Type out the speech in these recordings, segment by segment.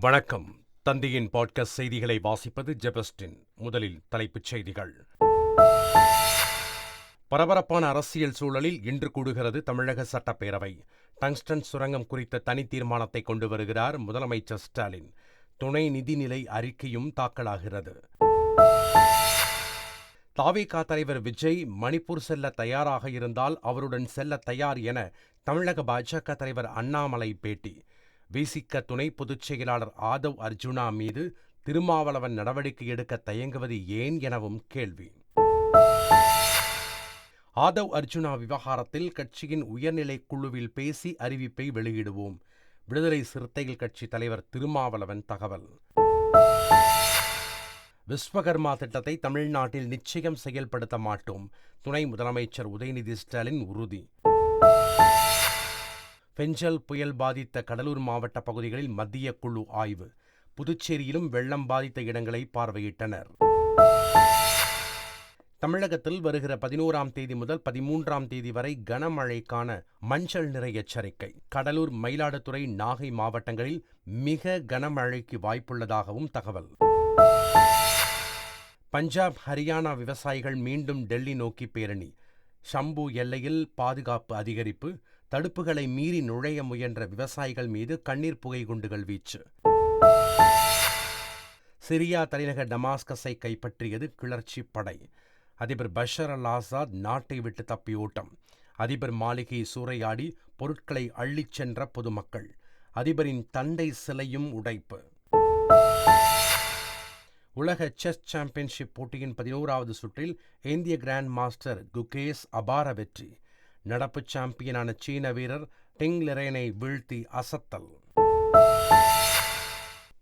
வணக்கம். தந்தையின் பாட்காஸ்ட் செய்திகளை வாசிப்பது ஜெபஸ்டின். முதலில் தலைப்புச் செய்திகள். பரபரப்பான அரசியல் சூழலில் இன்று கூடுகிறது தமிழக சட்டப்பேரவை. டங்ஸ்டன் சுரங்கம் குறித்த தனி தீர்மானத்தை கொண்டு வருகிறார் முதலமைச்சர் ஸ்டாலின். துணை நிதிநிலை அறிக்கையும் தாக்கலாகிறது. தாவேகா தலைவர் விஜய் மணிப்பூர் செல்ல தயாராக இருந்தால் அவருடன் செல்ல தயார் என தமிழக பாஜக தலைவர் அண்ணாமலை பேட்டி. விசிக துணை பொதுச் செயலாளர் ஆதவ் அர்ஜுனா மீது திருமாவளவன் நடவடிக்கை எடுக்க தயங்குவது ஏன் எனவும் கேள்வி. ஆதவ் அர்ஜுனா விவகாரத்தில் கட்சியின் உயர்நிலை குழுவில் பேசி அறிவிப்பை வெளியிடுவோம். விடுதலை சிறுத்தைகள் கட்சி தலைவர் திருமாவளவன் தகவல். விஸ்வகர்மா திட்டத்தை தமிழ்நாட்டில் நிச்சயம் செயல்படுத்த மாட்டோம். துணை முதலமைச்சர் உதயநிதி ஸ்டாலின் உறுதி. பெஞ்சல் புயல் பாதித்த கடலூர் மாவட்ட பகுதிகளில் மத்திய குழு ஆய்வு. புதுச்சேரியிலும் வெள்ளம் பாதித்த இடங்களை பார்வையிட்டனர். தமிழகத்தில் வருகிற பதினோராம் தேதி முதல் பதிமூன்றாம் தேதி வரை கனமழைக்கான மஞ்சள் நிறை எச்சரிக்கை. கடலூர் மயிலாடுதுறை நாகை மாவட்டங்களில் மிக கனமழைக்கு வாய்ப்புள்ளதாகவும் தகவல். பஞ்சாப் ஹரியானா விவசாயிகள் மீண்டும் டெல்லி நோக்கி பேரணி. ஷம்பு எல்லையில் பாதுகாப்பு அதிகரிப்பு. தடுப்புகளை மீறி நுழைய முயன்ற விவசாயிகள் மீது கண்ணீர் புகை குண்டுகள் வீச்சு. சிரியா தலைநகர் டமாஸ்கஸை கைப்பற்றியது கிளர்ச்சி படை. அதிபர் பஷர் அல் ஆசாத் நாட்டை விட்டு தப்பி ஓட்டம். அதிபர் மாளிகை சூறையாடி பொருட்களை அள்ளிச் சென்ற பொதுமக்கள். அதிபரின் தண்டை சிலையும் உடைப்பு. உலக செஸ் சாம்பியன்ஷிப் போட்டியின் பதினோராவது சுற்றில் இந்திய கிராண்ட் மாஸ்டர் குகேஸ் அபார வெற்றி. நடப்பு சாம்பியனான சீன வீரர் டிங் லெரேனை வீழ்த்தி அசத்தல்.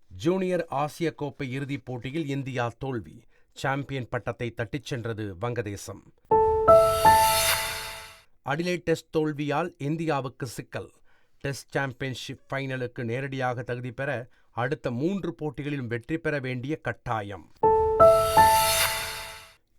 ஜூனியர் ஆசிய கோப்பை இறுதிப் போட்டியில் இந்தியா தோல்வி. சாம்பியன் பட்டத்தை தட்டிச் சென்றது வங்கதேசம். அடிலை டெஸ்ட் தோல்வியால் இந்தியாவுக்கு சிக்கல். டெஸ்ட் சாம்பியன்ஷிப் ஃபைனலுக்கு நேரடியாக தகுதி பெற அடுத்த மூன்று போட்டிகளிலும் வெற்றி பெற வேண்டிய கட்டாயம்.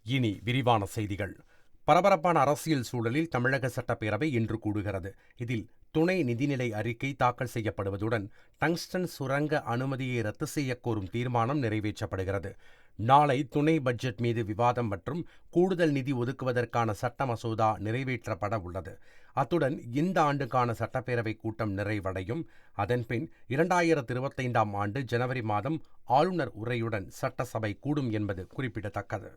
இனி விரிவான செய்திகள். பரபரப்பான அரசியல் சூழலில் தமிழக சட்டப்பேரவை இன்று கூடுகிறது. இதில் துணை நிதிநிலை அறிக்கை தாக்கல் செய்யப்படுவதுடன் டங்ஸ்டன் சுரங்க அனுமதியை ரத்து செய்யக்கோரும் தீர்மானம் நிறைவேற்றப்படுகிறது. நாளை துணை பட்ஜெட் மீது விவாதம் மற்றும் கூடுதல் நிதி ஒதுக்குவதற்கான சட்ட மசோதா நிறைவேற்றப்பட உள்ளது. அத்துடன் இந்த ஆண்டுக்கான சட்டப்பேரவை கூட்டம் நிறைவடையும். அதன்பின் இரண்டாயிரத்து இருபத்தைந்தாம் ஆண்டு ஜனவரி மாதம் ஆளுநர் உரையுடன் சட்டசபை கூடும் என்பது குறிப்பிடத்தக்கது.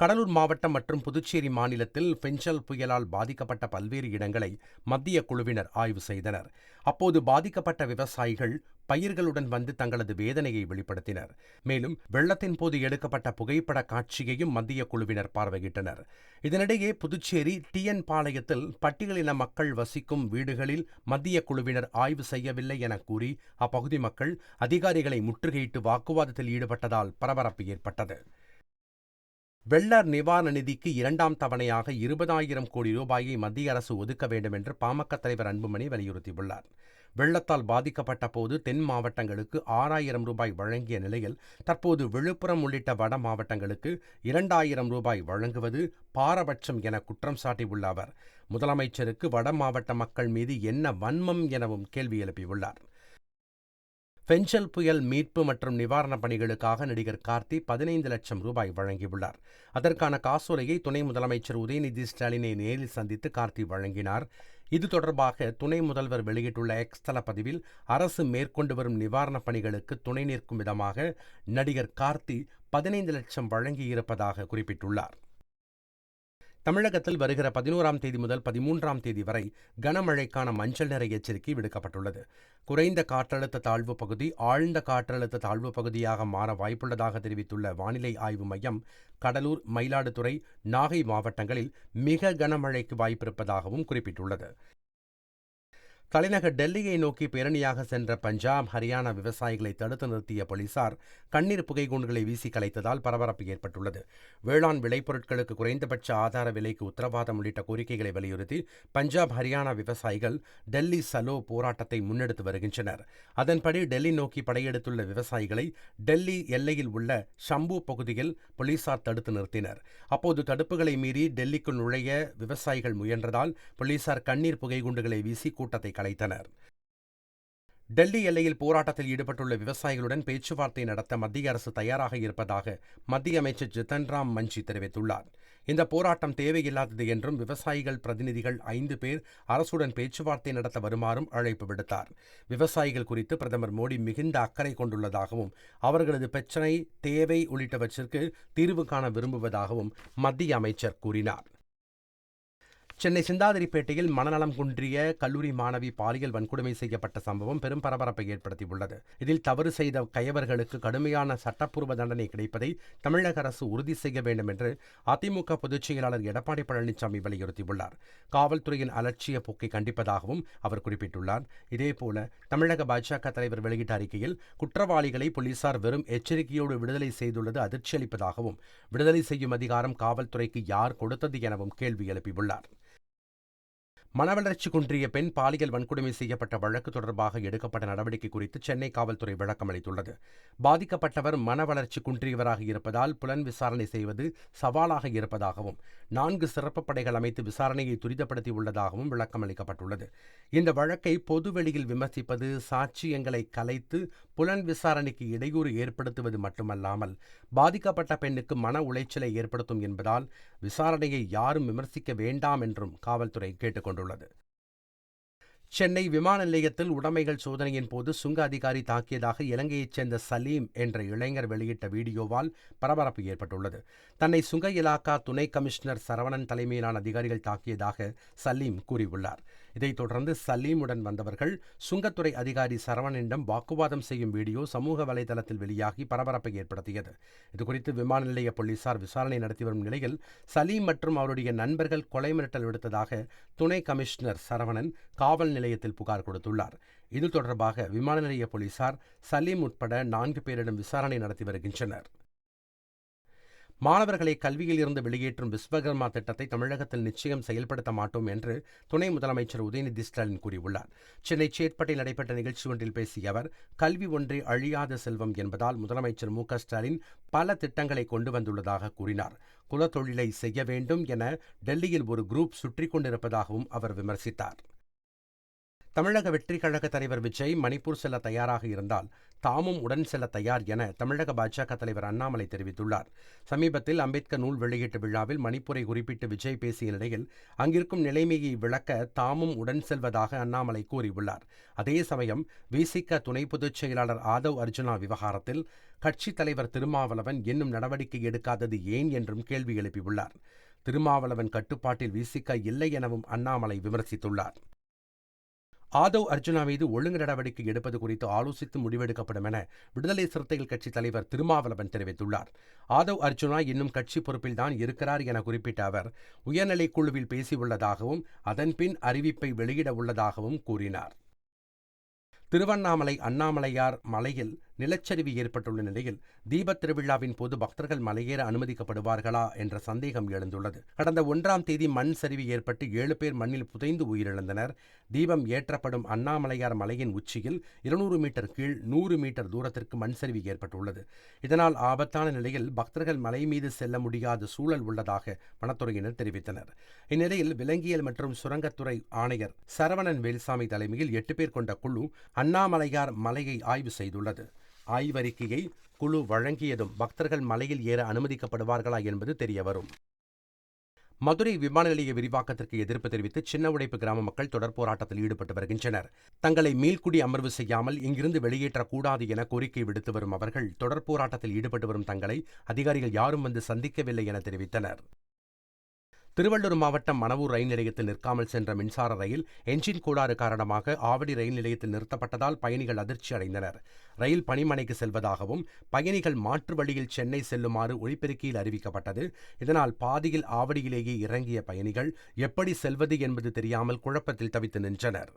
கடலூர் மாவட்டம் மற்றும் புதுச்சேரி மாநிலத்தில் பெஞ்சல் புயலால் பாதிக்கப்பட்ட பல்வேறு இடங்களை மத்திய குழுவினர் ஆய்வு செய்தனர். அப்போது பாதிக்கப்பட்ட விவசாயிகள் பயிர்களுடன் வந்து தங்களது வேதனையை வெளிப்படுத்தினர். மேலும் வெள்ளத்தின் போது எடுக்கப்பட்ட புகைப்பட காட்சியையும் மத்திய குழுவினர் பார்வையிட்டனர். இதனிடையே புதுச்சேரி டிஎன் பாளையத்தில் பட்டியலின மக்கள் வசிக்கும் வீடுகளில் மத்திய குழுவினர் ஆய்வு செய்யவில்லை என கூறி அப்பகுதி மக்கள் அதிகாரிகளை முற்றுகையிட்டு வாக்குவாதத்தில் ஈடுபட்டதால் பரபரப்பு ஏற்பட்டது. வெள்ளர் நிவாரண நிதிக்கு இரண்டாம் தவணையாக இருபதாயிரம் கோடி ரூபாயை மத்திய அரசு ஒதுக்க வேண்டும் என்று பாமக தலைவர் அன்புமணி வலியுறுத்தியுள்ளார். வெள்ளத்தால் பாதிக்கப்பட்ட போது தென் மாவட்டங்களுக்கு ஆறாயிரம் ரூபாய் வழங்கிய நிலையில் தற்போது விழுப்புரம் உள்ளிட்ட வட மாவட்டங்களுக்கு இரண்டாயிரம் ரூபாய் வழங்குவது பாரபட்சம் என குற்றம் சாட்டியுள்ள அவர் முதலமைச்சருக்கு வட மாவட்ட மக்கள் மீது என்ன வன்மம் எனவும் கேள்வி எழுப்பியுள்ளார். பெஞ்சல் புயல் மீட்பு மற்றும் நிவாரணப் பணிகளுக்காக நடிகர் கார்த்தி பதினைந்து லட்சம் ரூபாய் வழங்கியுள்ளார். அதற்கான காசோலையை துணை முதலமைச்சர் உதயநிதி ஸ்டாலினை நேரில் சந்தித்து கார்த்தி வழங்கினார். இது தொடர்பாக துணை முதல்வர் வெளியிட்டுள்ள எக்ஸ் தள பதிவில் அரசு மேற்கொண்டு வரும் நிவாரணப் பணிகளுக்கு துணை நிற்கும் விதமாக நடிகர் கார்த்தி பதினைந்து லட்சம் வழங்கியிருப்பதாக குறிப்பிட்டுள்ளார். தமிழகத்தில் வருகிற பதினோராம் தேதி முதல் பதிமூன்றாம் தேதி வரை கனமழைக்கான மஞ்சள் நிற எச்சரிக்கை விடுக்கப்பட்டுள்ளது. குறைந்த காற்றழுத்த தாழ்வு பகுதி ஆழ்ந்த காற்றழுத்த தாழ்வு பகுதியாக மாற வாய்ப்புள்ளதாக தெரிவித்துள்ள வானிலை ஆய்வு மையம் கடலூர் மயிலாடுதுறை நாகை மாவட்டங்களில் மிக கனமழைக்கு வாய்ப்பிருப்பதாகவும் குறிப்பிட்டுள்ளது. தலைநகர் டெல்லியை நோக்கி பேரணியாக சென்ற பஞ்சாப் ஹரியானா விவசாயிகளை தடுத்து நிறுத்திய போலீசார் கண்ணீர் புகை குண்டுகளை வீசி கலைத்ததால் பரபரப்பு ஏற்பட்டுள்ளது. வேளாண் விளைபொருட்களுக்கு குறைந்தபட்ச ஆதார விலைக்கு உத்தரவாதம் உள்ளிட்ட கோரிக்கைகளை வலியுறுத்தி பஞ்சாப் ஹரியானா விவசாயிகள் டெல்லி சலோ போராட்டத்தை முன்னெடுத்து வருகின்றனர். அதன்படி டெல்லி நோக்கி படையெடுத்துள்ள விவசாயிகளை டெல்லி எல்லையில் உள்ள ஷம்பு பகுதியில் போலீசார் தடுத்து நிறுத்தினர். அப்போது தடுப்புகளை மீறி டெல்லிக்குள் நுழைய விவசாயிகள் முயன்றதால் போலீசார் கண்ணீர் புகைகுண்டுகளை வீசி கூட்டத்தை கலைத்தனர். டெல்லி எல்லையில் போராட்டத்தில் ஈடுபட்டுள்ள விவசாயிகளுடன் பேச்சுவார்த்தை நடத்த மத்திய அரசு தயாராக இருப்பதாக மத்திய அமைச்சர் ஜித்தன்ராம் மஞ்சி தெரிவித்துள்ளார். இந்த போராட்டம் தேவையில்லாதது என்றும் விவசாயிகள் பிரதிநிதிகள் ஐந்து பேர் அரசுடன் பேச்சுவார்த்தை நடத்த வருமாறும் அழைப்பு விடுத்தார். விவசாயிகள் குறித்து பிரதமர் மோடி மிகுந்த அக்கறை கொண்டுள்ளதாகவும் அவர்களது பிரச்சினை தேவை உள்ளிட்டவற்றிற்கு தீர்வு காண விரும்புவதாகவும் மத்திய அமைச்சர் கூறினார். சென்னை சிந்தாதிரிப்பேட்டையில் மனநலம் குன்றிய கல்லூரி மாணவி பாலியல் வன்கொடுமை செய்யப்பட்ட சம்பவம் பெரும் பரபரப்பை ஏற்படுத்தியுள்ளது. இதில் தவறு செய்த கயவர்களுக்கு கடுமையான சட்டப்பூர்வ தண்டனை கிடைப்பதை தமிழக அரசு உறுதி செய்ய வேண்டும் என்று அதிமுக பொதுச் செயலாளர் எடப்பாடி பழனிசாமி வலியுறுத்தியுள்ளார். காவல்துறையின் அலட்சிய போக்கை கண்டிப்பதாகவும் அவர் குறிப்பிட்டுள்ளார். இதேபோல தமிழக பாஜக தலைவர் வெளியிட்ட அறிக்கையில் குற்றவாளிகளை போலீசார் வெறும் எச்சரிக்கையோடு விடுதலை செய்துள்ளது அதிர்ச்சி அளிப்பதாகவும் விடுதலை செய்யும் அதிகாரம் காவல்துறைக்கு யார் கொடுத்தது எனவும் கேள்வி எழுப்பியுள்ளார். மனவளர்ச்சி குன்றிய பெண் பாலியல் வன்கொடுமை செய்யப்பட்ட வழக்கு தொடர்பாக எடுக்கப்பட்ட நடவடிக்கை குறித்து சென்னை காவல்துறை விளக்கம் அளித்துள்ளது. பாதிக்கப்பட்டவர் மன வளர்ச்சி குன்றியவராக இருப்பதால் புலன் விசாரணை செய்வது சவாலாக இருப்பதாகவும் நான்கு சிறப்பு படைகள் அமைத்து விசாரணையை துரிதப்படுத்தி உள்ளதாகவும் விளக்கம் அளிக்கப்பட்டுள்ளது. இந்த வழக்கை பொதுவெளியில் விமர்சிப்பது சாட்சியங்களை கலைத்து புலன் விசாரணைக்கு இடையூறு ஏற்படுத்துவது மட்டுமல்லாமல் பாதிக்கப்பட்ட பெண்ணுக்கு மன உளைச்சலை ஏற்படுத்தும் என்பதால் விசாரணையை யாரும் விமர்சிக்க வேண்டாம் என்றும் காவல்துறை கேட்டுக்கொண்டுள்ளது. சென்னை விமான நிலையத்தில் உடைமைகள் சோதனையின் போது சுங்க அதிகாரி தாக்கியதாக இலங்கையைச் சேர்ந்த சலீம் என்ற இளைஞர் வெளியிட்ட வீடியோவால் பரபரப்பு ஏற்பட்டுள்ளது. தன்னை சுங்க இலாக்கா துணை கமிஷனர் சரவணன் தலைமையிலான அதிகாரிகள் தாக்கியதாக சலீம் கூறியுள்ளார். இதைத் தொடர்ந்து சலீமுடன் வந்தவர்கள் சுங்கத்துறை அதிகாரி சரவணனிடம் வாக்குவாதம் செய்யும் வீடியோ சமூக வலைதளத்தில் வெளியாகி பரபரப்பை ஏற்படுத்தியது. இதுகுறித்து விமான நிலைய போலீசார் விசாரணை நடத்தி வரும் நிலையில் சலீம் மற்றும் அவருடைய நண்பர்கள் கொலை மிரட்டல் விடுத்ததாக துணை கமிஷனர் சரவணன் காவல் நிலையத்தில் புகார் கொடுத்துள்ளார். இது தொடர்பாக விமான நிலைய போலீசார் சலீம் உட்பட நான்கு பேரிடம் விசாரணை நடத்தி வருகின்றனர். மாணவர்களை கல்வியில் இருந்து வெளியேற்றும் விஸ்வகர்மா திட்டத்தை தமிழகத்தில் நிச்சயம் செயல்படுத்த மாட்டோம் என்று துணை முதலமைச்சர் உதயநிதி ஸ்டாலின் கூறியுள்ளார். சென்னை சேட்பட்டில் நடைபெற்ற நிகழ்ச்சி ஒன்றில் பேசிய அவர் கல்வி ஒன்றே அழியாத செல்வம் என்பதால் முதலமைச்சர் மு ஸ்டாலின் பல திட்டங்களை கொண்டு வந்துள்ளதாக கூறினார். குலத்தொழிலை செய்ய வேண்டும் என டெல்லியில் ஒரு குரூப் சுற்றி கொண்டிருப்பதாகவும் அவர் விமர்சித்தார். தமிழக வெற்றிக் கழக தலைவர் விஜய் மணிப்பூர் செல்ல தயாராக இருந்தால் தாமும் உடன் செல்ல தயார் என தமிழக பாஜக தலைவர் அண்ணாமலை தெரிவித்துள்ளார். சமீபத்தில் அம்பேத்கர் நூல் வெளியீட்டு விழாவில் மணிப்பூரை குறிப்பிட்டு விஜய் பேசிய நிலையில் அங்கிருக்கும் நிலைமையை விளக்க தாமும் உடன் செல்வதாக அண்ணாமலை கூறியுள்ளார். அதே சமயம் விசிக துணை பொதுச் செயலாளர் ஆதவ் அர்ஜுனா விவகாரத்தில் கட்சித் தலைவர் திருமாவளவன் இன்னும் நடவடிக்கை எடுக்காதது ஏன் என்றும் கேள்வி எழுப்பியுள்ளார். திருமாவளவன் கட்டுப்பாட்டில் விசிக இல்லை எனவும் அண்ணாமலை விமர்சித்துள்ளார். ஆதவ் அர்ஜுனா மீது ஒழுங்கு நடவடிக்கை எடுப்பது குறித்து ஆலோசித்து முடிவெடுக்கப்படும் என விடுதலை சிறுத்தைகள் கட்சித் தலைவர் திருமாவளவன் தெரிவித்துள்ளார். ஆதவ் அர்ஜுனா இன்னும் கட்சி பொறுப்பில்தான் இருக்கிறார் என குறிப்பிட்ட அவர் உயர்நிலைக் குழுவில் பேசியுள்ளதாகவும் அதன்பின் அறிவிப்பை வெளியிட உள்ளதாகவும் கூறினார். திருவண்ணாமலை அண்ணாமலையார் மலையில் நிலச்சரிவு ஏற்பட்டுள்ள நிலையில் தீபத் திருவிழாவின் போது பக்தர்கள் மலையேற அனுமதிக்கப்படுவார்களா என்ற சந்தேகம் எழுந்துள்ளது. கடந்த ஒன்றாம் தேதி மண் சரிவு ஏற்பட்டு ஏழு பேர் மண்ணில் புதைந்து உயிரிழந்தனர். தீபம் ஏற்றப்படும் அண்ணாமலையார் மலையின் உச்சியில் இருநூறு மீட்டர் கீழ் நூறு மீட்டர் தூரத்திற்கு மண் சரிவு ஏற்பட்டுள்ளது. இதனால் ஆபத்தான நிலையில் பக்தர்கள் மலை மீது செல்ல முடியாத சூழல் உள்ளதாக வனத்துறையினர் தெரிவித்தனர். இந்நிலையில் விலங்கியல் மற்றும் சுரங்கத்துறை ஆணையர் சரவணன் வேல்சாமி தலைமையில் எட்டு பேர் கொண்ட குழு அண்ணாமலையார் மலையை ஆய்வு செய்துள்ளது. ஆய்வறிக்கையை குழு வழங்கியதும் பக்தர்கள் மலையில் ஏற அனுமதிக்கப்படுவார்களா என்பது தெரியவரும். மதுரை விமான நிலைய விரிவாக்கத்திற்கு எதிர்ப்பு தெரிவித்து சின்ன உடைப்பு கிராம மக்கள் தொடர் போராட்டத்தில் ஈடுபட்டு வருகின்றனர். தங்களை மீள்குடி அமர்வு செய்யாமல் இங்கிருந்து வெளியேற்றக்கூடாது என கோரிக்கை விடுத்து வரும் அவர்கள் தொடர் போராட்டத்தில் ஈடுபட்டு வரும் தங்களை அதிகாரிகள் யாரும் வந்து சந்திக்கவில்லை என தெரிவித்தனர். திருவள்ளூர் மாவட்டம் மணவூர் ரயில் நிலையத்தில் நிற்காமல் சென்ற மின்சார ரயில் என்ஜின் கோளாறு காரணமாக ஆவடி ரயில் நிலையத்தில் நிறுத்தப்பட்டதால் பயணிகள் அதிர்ச்சி அடைந்தனர். ரயில் பணிமனைக்கு செல்வதாகவும் பயணிகள் மாற்று வழியில் சென்னை செல்லுமாறு ஒளிபெருக்கியில் அறிவிக்கப்பட்டது. இதனால் பாதியில் ஆவடியிலேயே இறங்கிய பயணிகள் எப்படி செல்வது என்பது தெரியாமல் குழப்பத்தில் தவித்து நின்றனர்.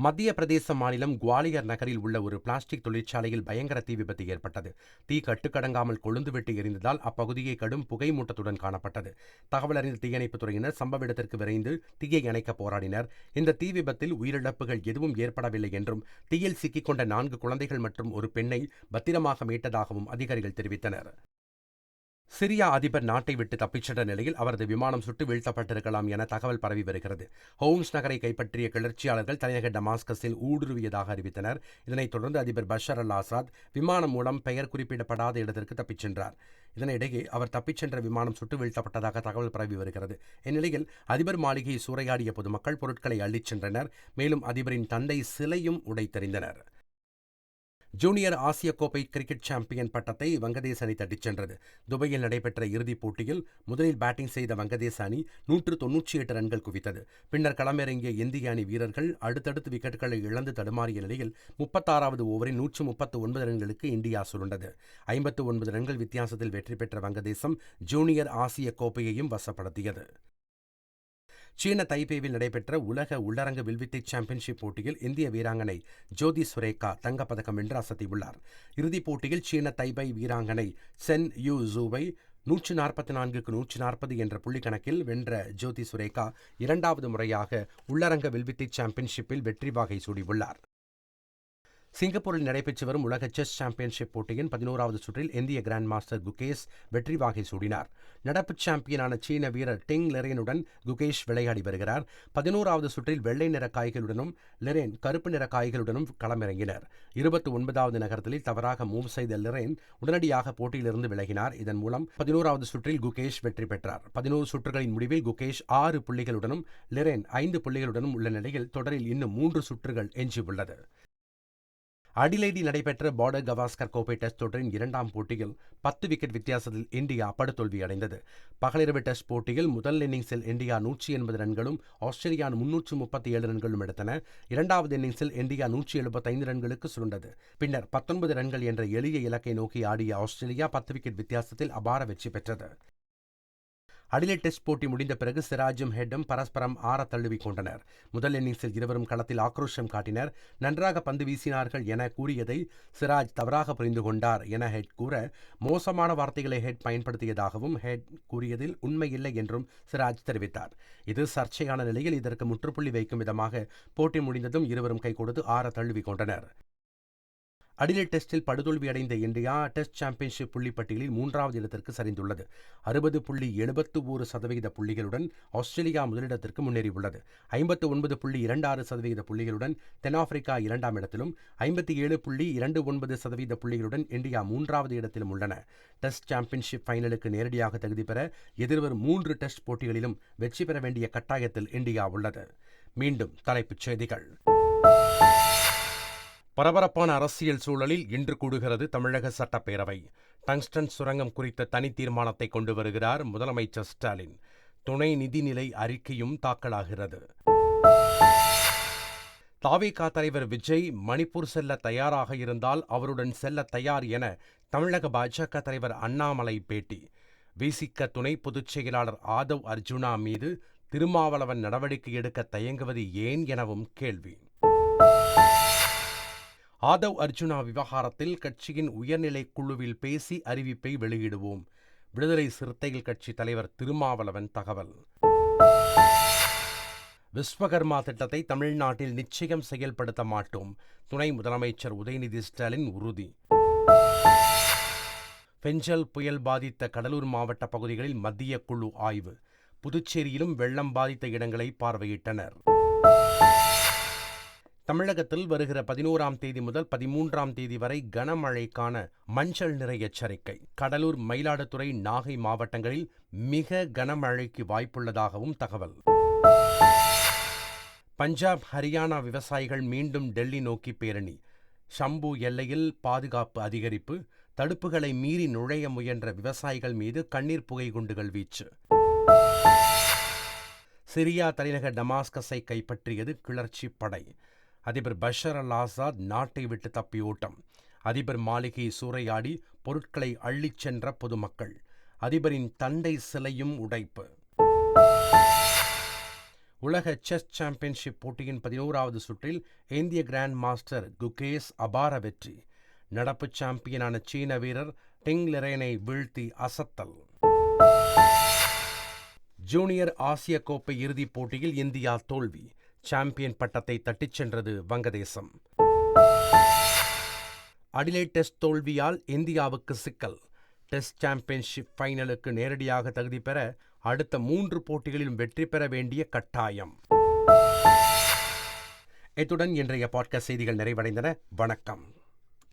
மத்திய பிரதேச மாநிலம் குவாலியர் நகரில் உள்ள ஒரு பிளாஸ்டிக் தொழிற்சாலையில் பயங்கர தீ விபத்து ஏற்பட்டது. தீ கட்டுக்கடங்காமல் கொழுந்துவிட்டு எரிந்ததால் அப்பகுதியை கடும் புகை மூட்டத்துடன் காணப்பட்டது. தகவல் அறிந்த தீயணைப்புத் துறையினர் சம்பவ இடத்திற்கு விரைந்து தீயை அணைக்க போராடினர். இந்த தீ விபத்தில் உயிரிழப்புகள் எதுவும் ஏற்படவில்லை என்றும் தீயில் சிக்கிக்கொண்ட நான்கு குழந்தைகள் மற்றும் ஒரு பெண்ணை பத்திரமாக மீட்டதாகவும் அதிகாரிகள் தெரிவித்தனர். சிரியா அதிபர் நாட்டை விட்டு தப்பிச் சென்ற நிலையில் அவரது விமானம் சுட்டு வீழ்த்தப்பட்டிருக்கலாம் என தகவல் பரவி வருகிறது. ஹோம்ஸ் நகரை கைப்பற்றிய கிளர்ச்சியாளர்கள் தலைநகர் டமாஸ்கஸில் ஊடுருவியதாக அறிவித்தனர். இதனைத் தொடர்ந்து அதிபர் பஷர் அல் ஆசாத் விமானம் மூலம் பெயர் குறிப்பிடப்படாத இடத்திற்கு தப்பிச் சென்றார். இதனிடையே அவர் தப்பிச் சென்ற விமானம் சுட்டு வீழ்த்தப்பட்டதாக தகவல் பரவி வருகிறது. இந்நிலையில் அதிபர் மாளிகையை சூறையாடிய பொதுமக்கள் பொருட்களை அள்ளிச் சென்றனர். மேலும் அதிபரின் தந்தை சிலையும் உடைத்தெறிந்தனர். ஜூனியர் ஆசிய கோப்பை கிரிக்கெட் சாம்பியன் பட்டத்தை வங்கதேச அணி தட்டிச் சென்றது. துபாயில் நடைபெற்ற இறுதிப் போட்டியில் முதலில் பேட்டிங் செய்த வங்கதேச அணி நூற்று தொன்னூற்றி எட்டு ரன்கள் குவித்தது. பின்னர் களமிறங்கிய இந்திய அணி வீரர்கள் அடுத்தடுத்து விக்கெட்டுகளை இழந்து தடுமாறிய நிலையில் முப்பத்தாறாவது ஓவரில் நூற்று முப்பத்து ஒன்பது ரன்களுக்கு இந்தியா சுருண்டது. ஐம்பத்து ஒன்பது ரன்கள் வித்தியாசத்தில் வெற்றி பெற்ற வங்கதேசம் ஜூனியர் ஆசிய கோப்பையையும் வசப்படுத்தியது. சீன தைபேவில் நடைபெற்ற உலக உள்ளரங்க வில்வித்தை சாம்பியன்ஷிப் போட்டியில் இந்திய வீராங்கனை ஜோதி சுரேகா தங்கப்பதக்கம் வென்று அசத்தியுள்ளார். இறுதிப் போட்டியில் சீன தைபை வீராங்கனை சென் யூ ஜூவை நூற்று நாற்பத்தி நான்குக்கு நூற்று நாற்பது என்ற புள்ளி கணக்கில் வென்ற ஜோதி சுரேகா இரண்டாவது முறையாக உள்ளரங்க வில்வித்தை சாம்பியன்ஷிப்பில் வெற்றி வாகை சூடியுள்ளார். சிங்கப்பூரில் நடைபெற்று வரும் உலக செஸ் சாம்பியன்ஷிப் போட்டியின் பதினோராவது சுற்றில் இந்திய கிராண்ட் மாஸ்டர் குகேஷ் வெற்றி வாகை சூடினார். நடப்பு சாம்பியனான சீன வீரர் டிங் லெரேனுடன் குகேஷ் விளையாடி வருகிறார். பதினோராவது சுற்றில் வெள்ளை நிற காய்களுடனும் லெரேன் கருப்பு நிற காய்களுடனும் களமிறங்கினர். இருபத்தி ஒன்பதாவது நகரத்தில் தவறாக மூவ் செய்த லெரேன் உடனடியாக போட்டியிலிருந்து விலகினார். இதன் மூலம் பதினோராவது சுற்றில் குகேஷ் வெற்றி பெற்றார். பதினோரு சுற்றுகளின் முடிவில் குகேஷ் ஆறு புள்ளிகளுடனும் லெரேன் ஐந்து புள்ளிகளுடனும் உள்ள நிலையில் தொடரில் இன்னும் மூன்று சுற்றுகள் எஞ்சியுள்ளது. அடிலைடில் நடைபெற்ற பார்டர் கவாஸ்கர் கோப்பை டெஸ்ட் தொடரின் இரண்டாம் போட்டியில் பத்து விக்கெட் வித்தியாசத்தில் இந்தியா படுதோல்வியடைந்தது. பகலிரவு டெஸ்ட் போட்டியில் முதல் இன்னிங்ஸில் இந்தியா நூற்றி எண்பது ரன்களும் ஆஸ்திரேலியா முன்னூற்று முப்பத்தி ஏழு ரன்களும் எடுத்தன. இரண்டாவது இன்னிங்ஸில் இந்தியா நூற்றி எழுபத்தைந்து ரன்களுக்கு சுருண்டது. பின்னர் பத்தொன்பது ரன்கள் என்ற எளிய இலக்கை நோக்கி ஆடிய ஆஸ்திரேலியா பத்து விக்கெட் வித்தியாசத்தில் அபார வெற்றி பெற்றது. அடிலைட் டெஸ்ட் போட்டி முடிந்த பிறகு சிராஜும் ஹெட்டும் பரஸ்பரம் ஆற தழுவிக் கொண்டனர். முதல் இன்னிங்ஸில் இருவரும் களத்தில் ஆக்ரோஷம் காட்டினர். நன்றாக பந்து வீசினார்கள் என கூறியதை சிராஜ் தவறாக புரிந்து கொண்டார் என ஹெட் கூற மோசமான வார்த்தைகளை ஹெட் பயன்படுத்தியதாகவும் ஹெட் கூறியதில் உண்மையில்லை என்றும் சிராஜ் தெரிவித்தார். இது சர்ச்சையான நிலையில் இதற்கு முற்றுப்புள்ளி வைக்கும் விதமாக போட்டி முடிந்ததும் இருவரும் கை கொடுத்து ஆற தழுவிக் கொண்டனர். அடிலைட் டெஸ்டில் படுதோல்வி அடைந்த இந்தியா டெஸ்ட் சாம்பியன்ஷிப் புள்ளிப்பட்டியலில் மூன்றாவது இடத்திற்கு சரிந்துள்ளது. அறுபது புள்ளி எழுபத்து ஒரு சதவிகித புள்ளிகளுடன் ஆஸ்திரேலியா முதலிடத்திற்கு முன்னேறியுள்ளது. ஐம்பத்து ஒன்பது புள்ளி இரண்டு ஆறு சதவீத புள்ளிகளுடன் தென்னாப்பிரிக்கா இரண்டாம் இடத்திலும் ஐம்பத்தி ஏழு புள்ளி இரண்டு ஒன்பது சதவீத புள்ளிகளுடன் இந்தியா மூன்றாவது இடத்திலும் உள்ளன. டெஸ்ட் சாம்பியன்ஷிப் ஃபைனலுக்கு நேரடியாக தகுதி பெற எதிர்வரும் மூன்று டெஸ்ட் போட்டிகளிலும் வெற்றி பெற வேண்டிய கட்டாயத்தில் இந்தியா உள்ளது. மீண்டும் தலைப்புச் செய்திகள். பரபரப்பான அரசியல் சூழலில் இன்று கூடுகிறது தமிழக சட்டப்பேரவை. டங்ஸ்டன் சுரங்கம் குறித்த தனி தீர்மானத்தை கொண்டு வருகிறார் முதலமைச்சர் ஸ்டாலின். துணை நிதிநிலை அறிக்கையும் தாக்கலாகிறது. தாவேகா தலைவர் விஜய் மணிப்பூர் செல்ல தயாராக இருந்தால் அவருடன் செல்ல தயார் என தமிழக பாஜக தலைவர் அண்ணாமலை பேட்டி. விசிக துணை பொதுச் செயலாளர் ஆதவ் அர்ஜுனா மீது திருமாவளவன் நடவடிக்கை எடுக்க தயங்குவது ஏன் எனவும் கேள்வி. ஆதவ் அர்ஜுனா விவகாரத்தில் கட்சியின் உயர்நிலை குழுவில் பேசி அறிவிப்பை வெளியிடுவோம். விடுதலை சிறுத்தைகள் கட்சி தலைவர் திருமாவளவன் தகவல். விஸ்வகர்மா திட்டத்தை தமிழ்நாட்டில் நிச்சயம் செயல்படுத்த மாட்டோம். துணை முதலமைச்சர் உதயநிதி ஸ்டாலின் உறுதி. பெஞ்சல் புயல் பாதித்த கடலூர் மாவட்ட பகுதிகளில் மத்திய குழு ஆய்வு. புதுச்சேரியிலும் வெள்ளம் பாதித்த இடங்களை பார்வையிட்டனர். தமிழகத்தில் வருகிற பதினோராம் தேதி முதல் பதிமூன்றாம் தேதி வரை கனமழைக்கான மஞ்சள் நிறை எச்சரிக்கை. கடலூர் மயிலாடுதுறை நாகை மாவட்டங்களில் மிக கனமழைக்கு வாய்ப்புள்ளதாகவும் தகவல். பஞ்சாப் ஹரியானா விவசாயிகள் மீண்டும் டெல்லி நோக்கி பேரணி. ஷம்பு எல்லையில் பாதுகாப்பு அதிகரிப்பு தடுப்புகளை மீறி நுழைய முயன்ற விவசாயிகள் மீது கண்ணீர் புகை குண்டுகள் வீச்சு. சிரியா தலைநகர் டமாஸ்கஸை கைப்பற்றியது கிளர்ச்சி படை. அதிபர் பஷர் அல் ஆசாத் நாட்டை விட்டு தப்பி ஓட்டம். அதிபர் மாளிகையை சூறையாடி பொருட்களை அள்ளிச் சென்ற பொதுமக்கள். அதிபரின் தண்டை சிலையும் உடைப்பு. உலக செஸ் சாம்பியன்ஷிப் போட்டியின் பதினோராவது சுற்றில் இந்திய கிராண்ட் மாஸ்டர் குகேஸ் அபார வெற்றி. நடப்பு சாம்பியனான சீன வீரர் டிங் லெரேனை வீழ்த்தி அசத்தல். ஜூனியர் ஆசிய கோப்பை இறுதிப் போட்டியில் இந்தியா தோல்வி. சாம்பியன் பட்டத்தை தட்டிச் சென்றது வங்கதேசம். அடிலைட் டெஸ்ட் தோல்வியால் இந்தியாவுக்கு சிக்கல். டெஸ்ட் சாம்பியன்ஷிப் ஃபைனலுக்கு நேரடியாக தகுதி பெற அடுத்த மூன்று போட்டிகளிலும் வெற்றி பெற வேண்டிய கட்டாயம். இத்துடன் இன்றைய பாட்காஸ்ட் செய்திகள் நிறைவடைந்தன. வணக்கம்.